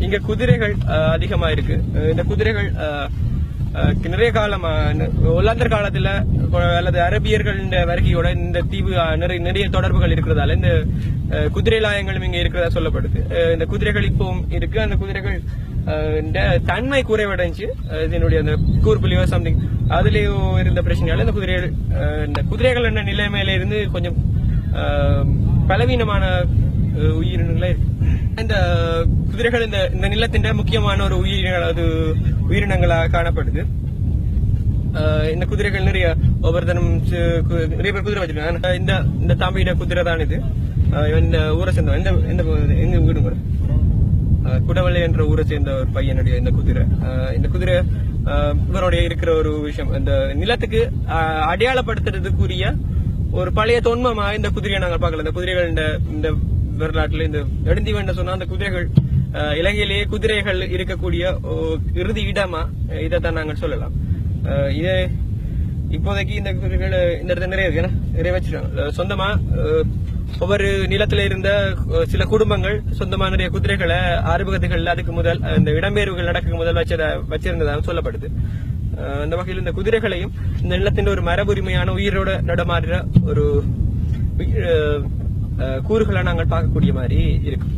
இங்க குதிரைகள் அஹ், அதிகமா இருக்கு. இந்த குதிரைகள் நிறைய காலமா ஒல்லாந்தர் காலத்துல அல்லது அரபியர்கள் வருகையோட இந்த தீவு நிறைய நிறைய தொடர்புகள் இருக்கிறதால இந்த அஹ், குதிரை லாயங்களும் இங்க இருக்கிறதா சொல்லப்படுது. இந்த குதிரைகள் இப்பவும் இருக்கு. அந்த குதிரைகள் அஹ், இந்த தன்மை குறைவடைஞ்சு இதனுடைய அந்த கூர்புலியோ சம்திங் அதுலயோ இருந்த பிரச்சனையால இந்த குதிரைகள் அஹ், இந்த குதிரைகள் என்ன நிலைமையில இருந்து கொஞ்சம் பலவீனமான உயிரினங்களே. இந்த குதிரைகள் இந்த இந்த நிலத்தின் முக்கியமான ஒரு உயிரினங்கள் அது உயிரினங்களாக காணப்படுது. இந்த குதிரைகள் நிறைய ஒவ்வொரு தினம் நிறைய பேர் குதிரை வச்சிருக்காங்க. இந்த இந்த தாம்பியிட குதிரை தான் இது. அஹ், இந்த ஊரை சேர்ந்தவன். எந்த எந்த எங்க வீடு கூட அஹ் குடவள்ளி என்ற ஊரை சேர்ந்த ஒரு பையனுடைய இந்த குதிரை. இந்த குதிரை அஹ் இவருடைய இருக்கிற ஒரு விஷயம். இந்த நிலத்துக்கு அஹ் அடையாளப்படுத்துறதுக்குரிய ஒரு பழைய தொன்மமா இந்த குதிரையை நாங்கள் பார்க்கல. இந்த குதிரைகள் இந்த வரலாற்றுல இந்த நெடுந்தீவன் சொன்னா அந்த குதிரைகள் இலங்கையிலேயே குதிரைகள் இருக்கக்கூடிய ஓ- இறுதி இடமா இதைத்தான் நாங்கள் சொல்லலாம். அஹ் இது இப்போதைக்கு இந்த குதிரைகள் இந்த இடத்துல நிறைய இருக்கு. நிறைய வச்சிருக்காங்க. சொந்தமா அஹ், ஒவ்வொரு நிலத்துல இருந்த சில குடும்பங்கள் சொந்தமா நிறைய குதிரைகளை ஆறுமுகத்துகள்ல அதுக்கு முதல் இந்த இடம்பெயர்வுகள் நடக்க முதல் வச்சத வச்சிருந்ததாக சொல்லப்படுது. அந்த வகையில் இந்த குதிரைகளையும் இந்த நிலத்தின் ஒரு மரபுரிமையான உயிரோட நடமாடுற ஒரு அஹ், கூறுகளை நாங்கள் பார்க்கக்கூடிய மாதிரி இருக்கும்